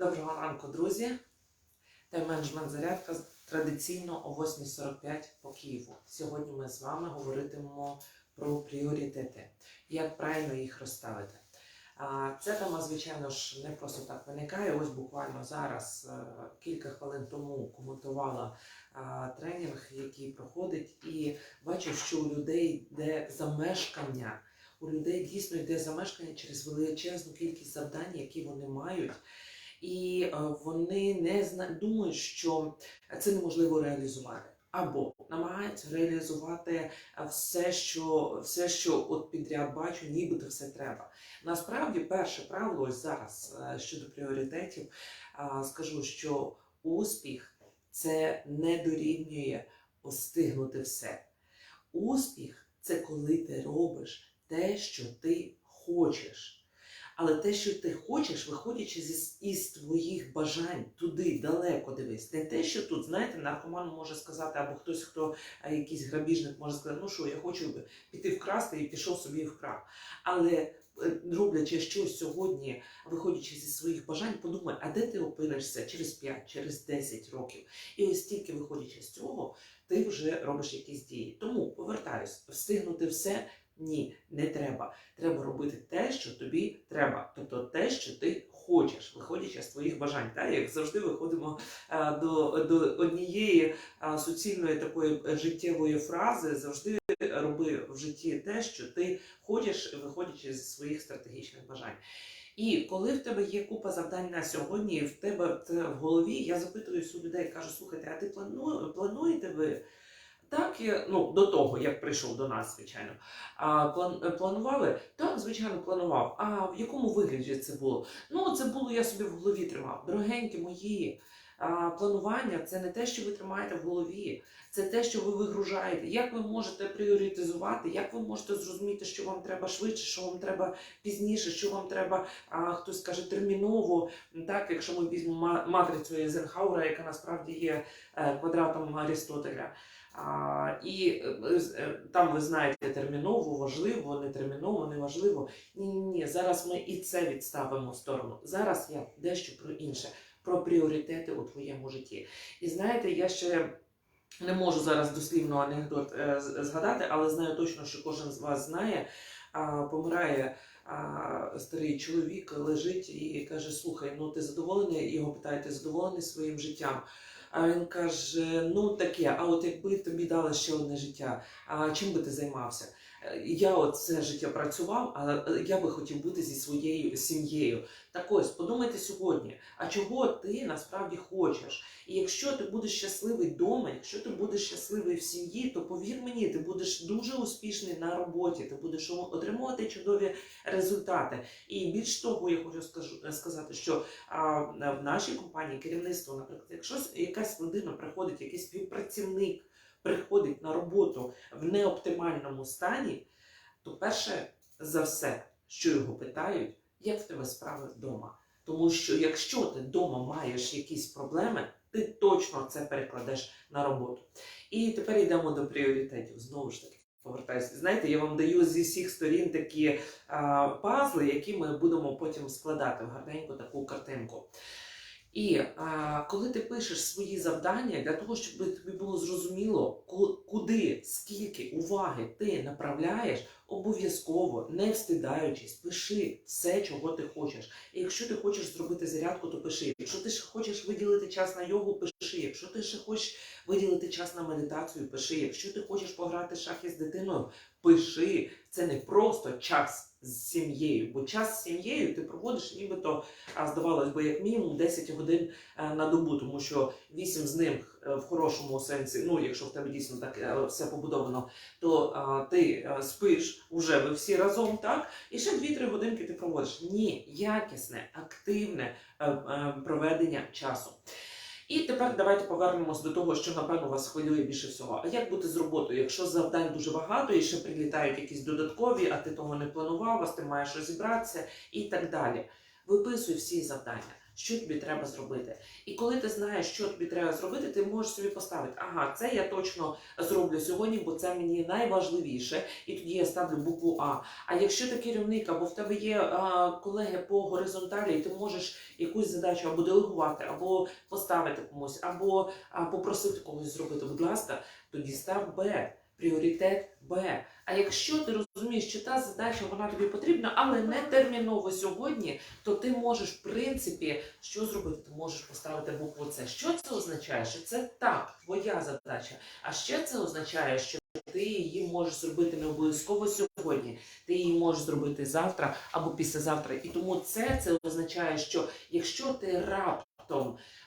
Доброго ранку, друзі. Тайм-менеджмент зарядка традиційно о 8.45 по Києву. Сьогодні ми з вами говоритимемо про пріоритети, як правильно їх розставити. Ця тема, звичайно ж, не просто так виникає. Ось буквально зараз, е, кілька хвилин тому, коментувала тренінг, який проходить, і бачу, що у людей йде замешкання. У людей дійсно йде замешкання через величезну кількість завдань, які вони мають. І е, вони не зна... думають, що це неможливо реалізувати. Або намагаються реалізувати е, все, що все, що от підряд бачу, нібито все треба. Насправді, перше правило ось зараз е, щодо пріоритетів, скажу, що успіх це не дорівнює встигнути все. Успіх це коли ти робиш те, що ти хочеш. Але те, що ти хочеш, виходячи зі, із твоїх бажань туди, далеко дивись. Не те, що тут, знаєте, наркоман може сказати, або хтось, хто якийсь грабіжник може сказати, ну що, я хочу піти вкрасти і пішов собі і вкрав. Але е, роблячи щось сьогодні, виходячи зі своїх бажань, подумай, а де ти опинишся через 5, через 10 років. І ось тільки виходячи з цього, ти вже робиш якісь дії. Тому повертаюсь, встигнути все. Ні, не треба. Треба робити те, що тобі треба, тобто те, що ти хочеш, виходячи з твоїх бажань. Та як завжди виходимо а, до, до однієї а, суцільної такої життєвої фрази, завжди роби в житті те, що ти хочеш, виходячи зі своїх стратегічних бажань. І коли в тебе є купа завдань на сьогодні, в тебе в голові, я запитуюсь у людей, кажу, слухайте, а ти плану, плануєте ви? Так, я, ну до того, як прийшов до нас, звичайно. А план, планували? Так, звичайно, планував. А в якому вигляді це було? Ну, це було, я собі в голові тримав. Дорогенькі мої, планування це не те, що ви тримаєте в голові, це те, що ви вигружаєте. Як ви можете пріоритизувати, як ви можете зрозуміти, що вам треба швидше, що вам треба пізніше, що вам треба, а, хтось каже, терміново. Так, якщо ми візьмемо матрицю Ейзенхауера, яка насправді є е, квадратом Арістотеля. А, і е, е, там ви знаєте терміново, важливо, не терміново, не важливо. Ні, ні, ні. Зараз ми і це відставимо в сторону. Зараз я дещо про інше, про пріоритети у твоєму житті. І знаєте, я ще. Не можу зараз дослівно анекдот е, згадати, але знаю точно, що кожен з вас знає. Помирає старий чоловік, лежить і каже: Слухай, ну ти задоволений? Його питають, ти задоволений своїм життям? А він каже: Ну таке, а от якби тобі дали ще одне життя, а чим би ти займався? Е, Я от все життя працював, але е, я би хотів бути зі своєю сім'єю. Так ось, подумайте сьогодні, а чого ти насправді хочеш? І якщо ти будеш щасливий вдома, якщо ти будеш щасливий в сім'ї, то повір мені, ти будеш дуже успішний на роботі, ти будеш отримувати чудові результати. І більш того, я хочу скажу сказати, що в нашій компанії керівництво, наприклад, якщо якась людина приходить, якийсь співпрацівник приходить на роботу в неоптимальному стані, то перше за все, що його питають, як в тебе справи вдома. Тому що якщо ти вдома маєш якісь проблеми, ти точно це перекладеш на роботу. І тепер йдемо до пріоритетів. Знову ж таки, повертаюся. Знаєте, я вам даю зі всіх сторін такі а, пазли, які ми будемо потім складати в гарненьку таку картинку. І а, коли ти пишеш свої завдання для того, щоб тобі було зрозуміло, куди, скільки уваги ти направляєш, обов'язково, не встидаючись, пиши все, чого ти хочеш. І якщо ти хочеш зробити зарядку, то пиши. Якщо ти ще хочеш виділити час на йогу, пиши. Якщо ти ще хочеш виділити час на медитацію, пиши. Якщо ти хочеш пограти шахи з дитиною, пиши. Це не просто час з сім'єю, бо час з сім'єю ти проводиш нібито, а здавалось би, як мінімум 10 годин е, на добу, тому що 8 з них е, в хорошому сенсі, ну якщо в тебе дійсно так е, все побудовано, то а, ти спиш уже ви всі разом, так? І ще 2-3 годинки ти проводиш. Ні, якісне, активне проведення часу. І тепер давайте повернемось до того, що напевно вас хвилює більше всього. А як бути з роботою? Якщо завдань дуже багато і ще прилітають якісь додаткові, а ти того не планував, а ти маєш розібратися і так далі. виписуй всі завдання. Що тобі треба зробити? І коли ти знаєш, що тобі треба зробити, ти можеш собі поставити, ага, це я точно зроблю сьогодні, бо це мені найважливіше, і тоді я ставлю букву А. А якщо ти керівник, або в тебе є а, колеги по горизонталі, і ти можеш якусь задачу або делегувати, або поставити комусь, або а, попросити когось зробити, будь ласка, тоді став Б. Пріоритет Б. А якщо ти розумієш, що та задача вона тобі потрібна, але не терміново сьогодні, то ти можеш, в принципі, що зробити? Ти можеш поставити букву С. Що це означає? Що це так, твоя задача. А ще це означає, що ти її можеш зробити не обов'язково сьогодні. Ти її можеш зробити завтра або післязавтра. І тому це, це означає, що якщо ти раптом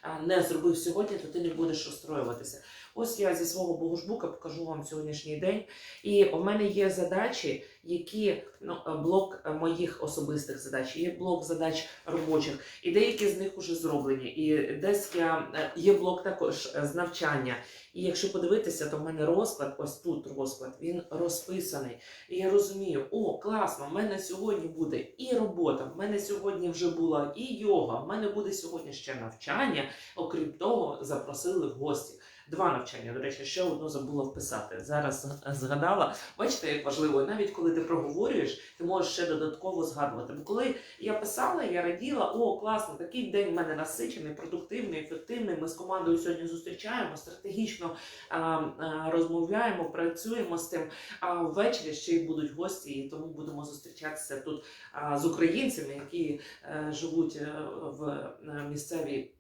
а, не зробив сьогодні, то ти не будеш розстроюватися. Ось я зі свого богушбука покажу вам сьогоднішній день. І у мене є задачі, які ну, е, блок е, моїх особистих задач, є блок задач робочих, і деякі з них вже зроблені. І десь я е, є блок також з навчання. І якщо подивитися, то в мене розклад, ось тут розклад, він розписаний. І я розумію, о, класно, в мене сьогодні буде і робота, в мене сьогодні вже була і йога, в мене буде сьогодні ще навчання. Окрім того, запросили в гості. Два навчання, до речі, ще одну забула вписати. Зараз згадала. Бачите, як важливо, навіть коли ти проговорюєш, ти можеш ще додатково згадувати. Бо коли я писала, я раділа, о, класно, такий день в мене насичений, продуктивний, ефективний. Ми з командою сьогодні зустрічаємо, стратегічно а, а, розмовляємо, працюємо з тим. А ввечері ще й будуть гості, і тому будемо зустрічатися тут а, з українцями, які е, живуть е, в е, місцевій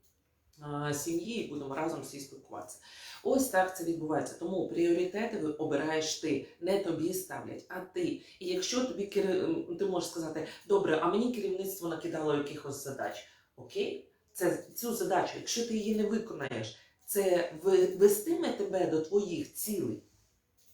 сім'ї, і будемо разом всі спілкуватися. Ось так це відбувається. Тому пріоритети обираєш ти, не тобі ставлять, а ти. І якщо тобі ти можеш сказати, добре, а мені керівництво накидало якихось задач. Окей, це цю задачу, якщо ти її не виконаєш, це вестиме тебе до твоїх цілей.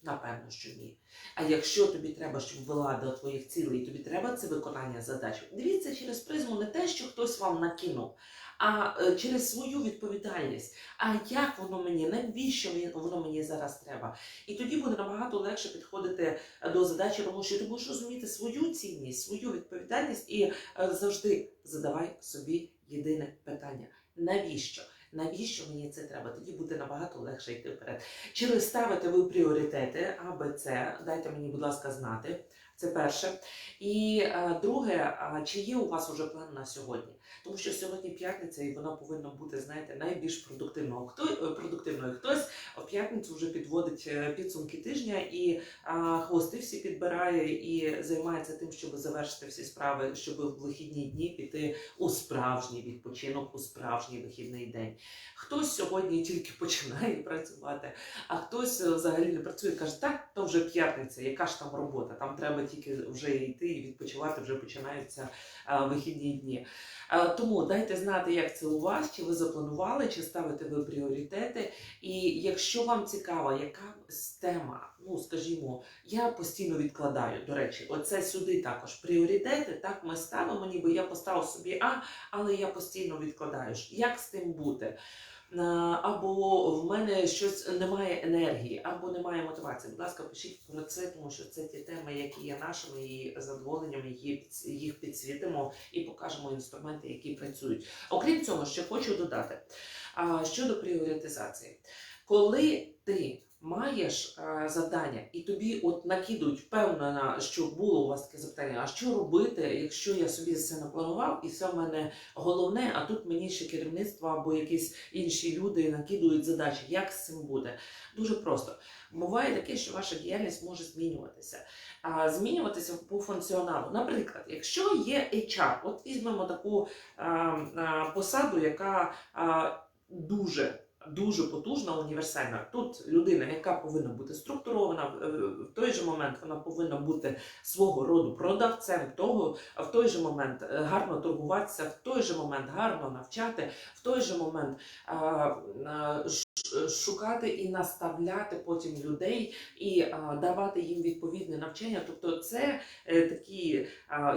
Напевно, що ні. А якщо тобі треба, щоб вела до твоїх цілей, тобі треба це виконання задач, дивіться через призму не те, що хтось вам накинув, а е, через свою відповідальність. А як воно мені, навіщо воно мені зараз треба? І тоді буде набагато легше підходити е, до задачі, тому що ти будеш розуміти свою цінність, свою відповідальність і е, завжди задавай собі єдине питання: навіщо? Навіщо мені це треба? Тоді буде набагато легше йти вперед. Чи ставите ви пріоритети А, Б? Дайте мені, будь ласка, знати. Це перше. І е, друге, чи є у вас уже план на сьогодні? Тому що сьогодні п'ятниця, і вона повинна бути, знаєте, найбільш продуктивною. Хто е, продуктивною? Хтось в п'ятницю вже підводить е, підсумки тижня і хвости всі підбирає і займається тим, щоб завершити всі справи, щоб в вихідні дні піти у справжній відпочинок, у справжній вихідний день. Хтось сьогодні тільки починає працювати, а хтось взагалі не працює, каже, так, то вже п'ятниця, яка ж там робота? Там треба тільки вже йти і відпочивати, вже починаються вихідні дні. Тому дайте знати, як це у вас, чи ви запланували, чи ставите ви пріоритети. І якщо вам цікава, яка тема, ну скажімо, я постійно відкладаю. До речі, оце сюди також пріоритети. Так ми ставимо, ніби я поставив собі А, але я постійно відкладаю. Як з тим бути? Е, Або в мене щось немає енергії, або немає мотивації. Будь ласка, пишіть про це, тому що це ті теми, які є нашими, і задоволенням їх, їх підсвітимо і покажемо інструменти, які працюють. Окрім цього, ще хочу додати щодо пріоритизації. Коли ти маєш а, завдання, і тобі от накидують, впевнена, що було у вас таке запитання, а що робити, якщо я собі це напланував, і це в мене головне, а тут мені ще керівництво або якісь інші люди накидують задачі. Як з цим буде? Дуже просто. Буває таке, що ваша діяльність може змінюватися. А, змінюватися по функціоналу. Наприклад, якщо є HR, от візьмемо таку а, а, посаду, яка а, дуже. Дуже потужна, універсальна. Тут людина, яка повинна бути структурована, в- в той же момент вона повинна бути свого роду продавцем, того в той же момент е, гарно торгуватися, в той же момент гарно навчати, в той же момент а, шукати і наставляти потім людей і давати їм відповідне навчання. Тобто, це е, такі,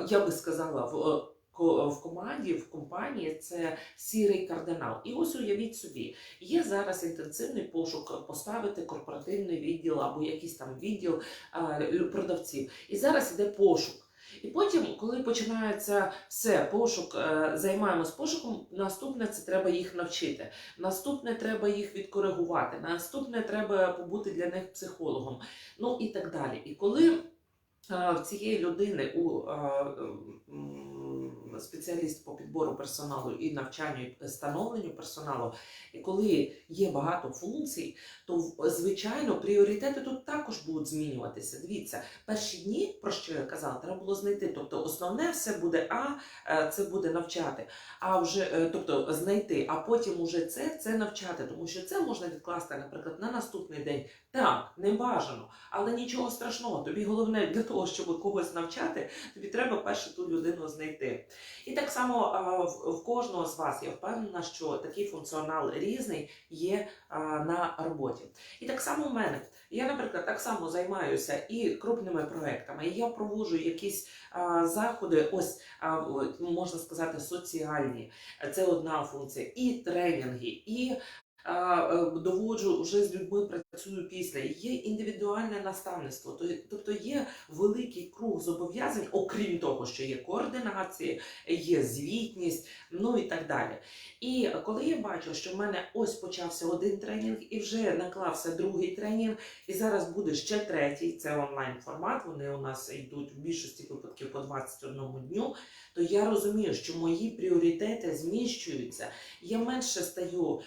я би сказала, в, е, в команді, в компанії це сірий кардинал. І ось уявіть собі, є зараз інтенсивний пошук поставити корпоративний відділ або якийсь там відділ продавців. І зараз іде пошук. І потім, коли починається все, пошук, е, займаємось пошуком, наступне це треба їх навчити. Наступне треба їх відкоригувати. Наступне треба побути для них психологом. Ну і так далі. І коли е, в цієї людини у е, спеціаліст по підбору персоналу і навчанню і становленню персоналу, і коли є багато функцій, то звичайно пріоритети тут також будуть змінюватися. Дивіться, перші дні, про що я казала, треба було знайти. Тобто, основне все буде А, е, це буде навчати, а вже е, тобто знайти, а потім уже це, це навчати, тому що це можна відкласти, наприклад, на наступний день. Так, не бажано, але нічого страшного. Тобі головне для того, щоб когось навчати, тобі треба перше ту людину знайти. І так само в, кожного з вас я впевнена, що такий функціонал різний є на роботі. І так само в мене. Я, наприклад, так само займаюся і крупними проектами. І я проводжу якісь заходи, ось можна сказати, соціальні. Це одна функція, і тренінги, і е, доводжу вже з людьми працюю після. Є індивідуальне наставництво, тобто є великий круг зобов'язань, окрім того, що є координація, є звітність, ну і так далі. І коли я бачу, що в мене ось почався один тренінг, і вже наклався другий тренінг, і зараз буде ще третій, це онлайн формат. Вони у нас йдуть в більшості випадків по 21 дню. То я розумію, що мої пріоритети зміщуються. Я менше стаю,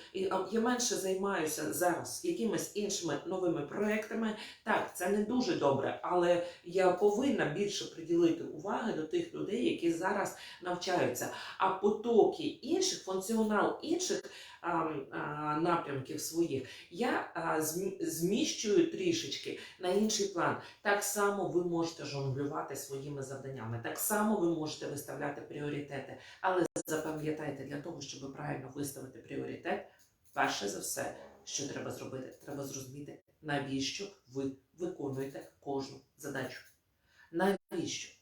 я менше займаюся зараз якимись іншими новими проектами. Так, це не дуже добре, але я повинна більше приділити уваги до тих людей, які зараз навчаються. А потоки інших, функціонал інших а, а, напрямків своїх я а, зміщую трішечки на інший план. Так само ви можете жонглювати своїми завданнями, так само ви можете виставляти пріоритети. Але запам'ятайте, для того, щоб правильно виставити пріоритет, перше за все, що треба зробити, треба зрозуміти, навіщо ви виконуєте кожну задачу. Навіщо?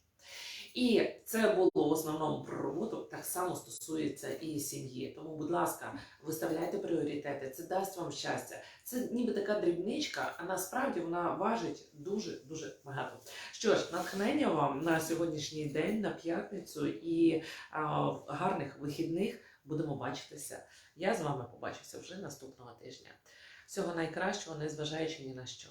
І це було в основному про роботу, так само стосується і сім'ї. Тому, будь ласка, виставляйте пріоритети, це дасть вам щастя. Це ніби така дрібничка, а насправді вона важить дуже дуже багато. Що ж, натхнення вам на сьогоднішній день, на п'ятницю і а, гарних вихідних будемо бачитися. Я з вами побачуся вже наступного тижня. Всього найкращого, незважаючи ні на що.